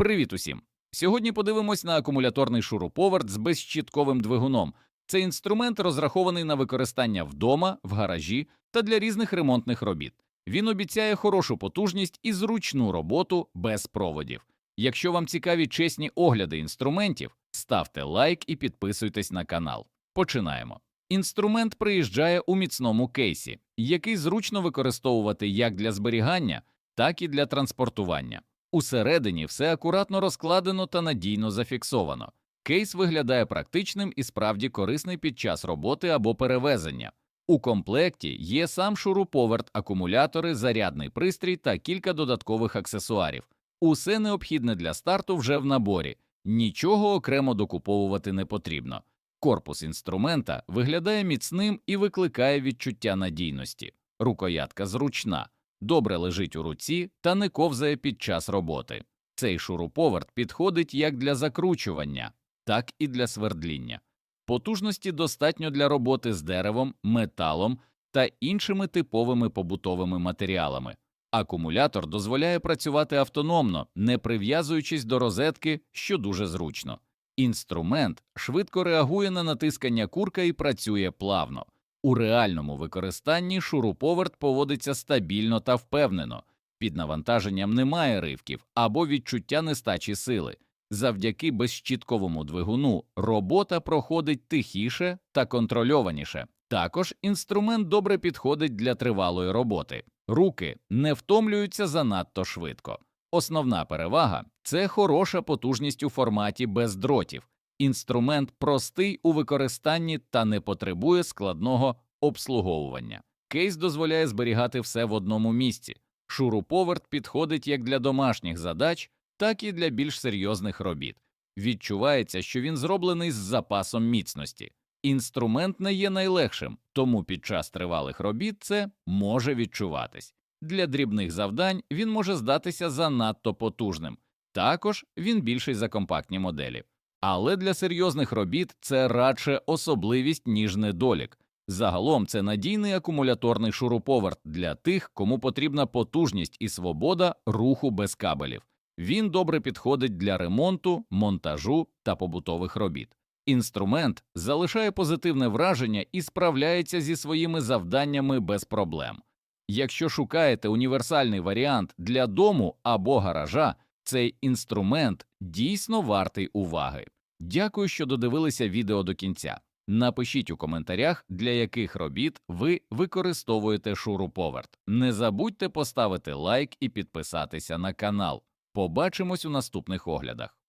Привіт усім! Сьогодні подивимось на акумуляторний шуруповерт з безщітковим двигуном. Цей інструмент розрахований на використання вдома, в гаражі та для різних ремонтних робіт. Він обіцяє хорошу потужність і зручну роботу без проводів. Якщо вам цікаві чесні огляди інструментів, ставте лайк і підписуйтесь на канал. Починаємо. Інструмент приїжджає у міцному кейсі, який зручно використовувати як для зберігання, так і для транспортування. Усередині все акуратно розкладено та надійно зафіксовано. Кейс виглядає практичним і справді корисний під час роботи або перевезення. У комплекті є сам шуруповерт, акумулятори, зарядний пристрій та кілька додаткових аксесуарів. Усе необхідне для старту вже в наборі, нічого окремо докуповувати не потрібно. Корпус інструмента виглядає міцним і викликає відчуття надійності. Рукоятка зручна, добре лежить у руці та не ковзає під час роботи. Цей шуруповерт підходить як для закручування, так і для свердління. Потужності достатньо для роботи з деревом, металом та іншими типовими побутовими матеріалами. Акумулятор дозволяє працювати автономно, не прив'язуючись до розетки, що дуже зручно. Інструмент швидко реагує на натискання курка і працює плавно. У реальному використанні шуруповерт поводиться стабільно та впевнено, під навантаженням немає ривків або відчуття нестачі сили. Завдяки безщітковому двигуну робота проходить тихіше та контрольованіше. Також інструмент добре підходить для тривалої роботи. Руки не втомлюються занадто швидко. Основна перевага це хороша потужність у форматі без дротів. Інструмент простий у використанні та не потребує складного обслуговування. Кейс дозволяє зберігати все в одному місці. Шуруповерт підходить як для домашніх задач, так і для більш серйозних робіт. Відчувається, що він зроблений з запасом міцності. Інструмент не є найлегшим, тому під час тривалих робіт це може відчуватись. Для дрібних завдань він може здатися занадто потужним. Також він більший за компактні моделі. Але для серйозних робіт це радше особливість, ніж недолік. Загалом це надійний акумуляторний шуруповерт для тих, кому потрібна потужність і свобода руху без кабелів. Він добре підходить для ремонту, монтажу та побутових робіт. Інструмент залишає позитивне враження і справляється зі своїми завданнями без проблем. Якщо шукаєте універсальний варіант для дому або гаража, цей інструмент дійсно вартий уваги. Дякую, що додивилися відео до кінця. Напишіть у коментарях, для яких робіт ви використовуєте шуруповерт. Не забудьте поставити лайк і підписатися на канал. Побачимось у наступних оглядах.